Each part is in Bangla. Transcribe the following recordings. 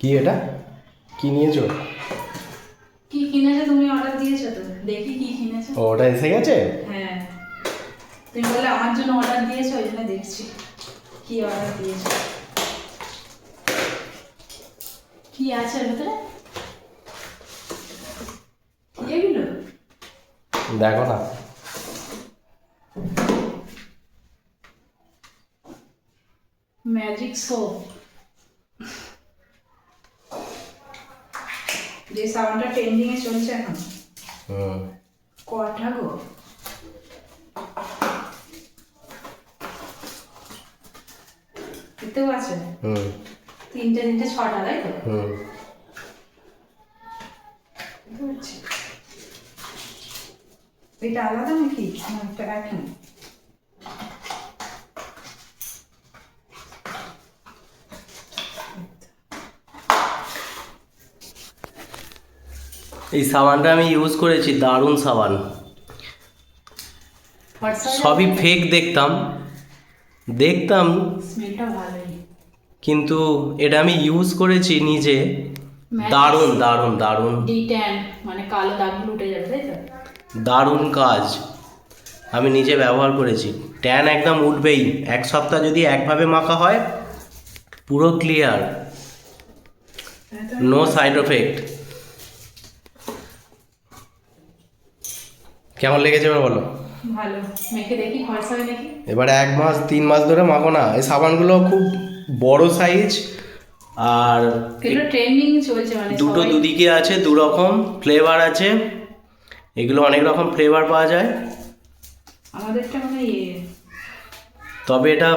কি এটা? কি নিয়েছো? কি কিনেছো? তুমি অর্ডার দিয়েছ তো। দেখি কি কিনেছো। ওটা এসে গেছে? হ্যাঁ। তুমি বলে আমার জন্য অর্ডার দিয়েছ ওই জন্য দেখছি। কি অর্ডার দিয়েছ। কি আছে ওর ভেতরে? এগুলো দেখো না। ম্যাজিক সোপ যে সাবানটা ট্রেন্ডিং এ চলছে এখন। হুম কটা গো? এতেও আছে হুম তিনটে তিনটে ছটা তাই তো? হুম এটা আলাদা নাকি? না এটা একই। এই সাবানটা আমি ইউজ করেছি দারুণ সাবান। সবই ফেক দেখতাম। দেখতাম কিন্তু এটা আমি ইউজ করেছি নিজে। দারুণ দারুণ দারুণ। মানে কালো দাগগুলো উঠে যাবে তাই তো? দারুণ কাজ। আমি নিজে ব্যবহার করেছি। ট্যান একদম উঠবেই। এক সপ্তাহ যদি একভাবে মাখা হয় পুরো ক্লিয়ার নো সাইড এফেক্ট কেমন লেগেছে এবার বলো? ভালো। মেখে দেখি খরচা হয় নাকি? এবারে এক মাস তিন মাস ধরে মাখো না। এই সাবানগুলো খুব বড় সাইজ আর এগুলো ট্রেন্ডিং চলছে মানে দুটো দুদিকে আছে দু রকম ফ্লেভার আছে। এগুলো অনেক রকম ফ্লেভার পাওয়া যায়। আমাদেরটা মানে ইয়ে। তবে এটা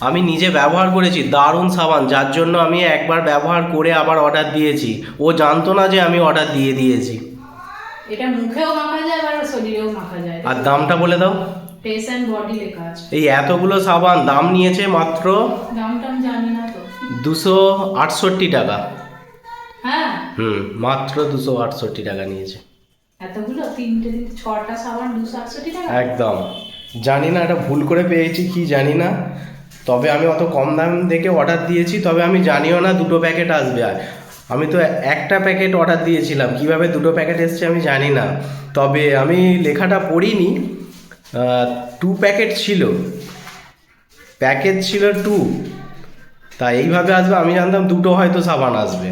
আমি নিজে ব্যবহার করেছি দারুণ সাবান। যার জন্য আমি একবার ব্যবহার করে আবার অর্ডার দিয়েছি। ও জানতো না যে আমি অর্ডার দিয়ে দিয়েছি। এটা মুখেও মাখা যায় আর শরীরেও মাখা যায়। আর দামটা বলে দাও। ফেস অ্যান্ড বডি লেখা আছে। এই এতগুলো সাবান দাম নিয়েছে মাত্র দামটা আমি জানি না তো। দুশো আটষট্টি টাকা। হ্যাঁ? হুম মাত্র দুশো আটষট্টি টাকা নিয়েছে। এতগুলো? তিনটে তিনটে ছটা সাবান দুশো আটষট্টি টাকা? একদম। জানি না এটা ভুল করে পেয়েছি কি জানি না। তবে আমি অত কম দাম দেখে অর্ডার দিয়েছি তবে আমি জানিও না দুটো প্যাকেট আসবে আর। আমি তো একটা প্যাকেট অর্ডার দিয়েছিলাম। কীভাবে দুটো প্যাকেট এসছে আমি জানি না। তবে আমি লেখাটা পড়িনি। টু প্যাকেট ছিল। প্যাকেট ছিল টু তা এইভাবে আসবে আমি জানতাম দুটো হয়তো সাবান আসবে।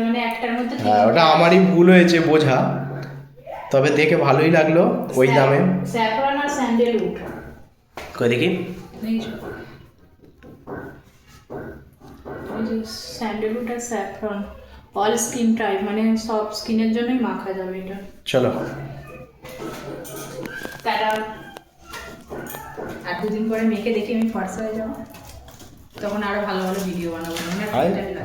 মানে হ্যাঁ ওটা আমারই ভুল হয়েছে বোঝা। তবে দেখে ভালোই লাগল ওই দামে। দেখি। যে স্যান্ডেলউড আর স্যাফরন অল স্কিন টাইপ মানে সব স্কিনের জন্যই মাখা যাবে এটা। চলো। তারা আর দুদিন পরে মেখে দেখি আমি ফর্সা হয়ে যাব। তখন আরও ভালো ভালো ভিডিও বানাবো।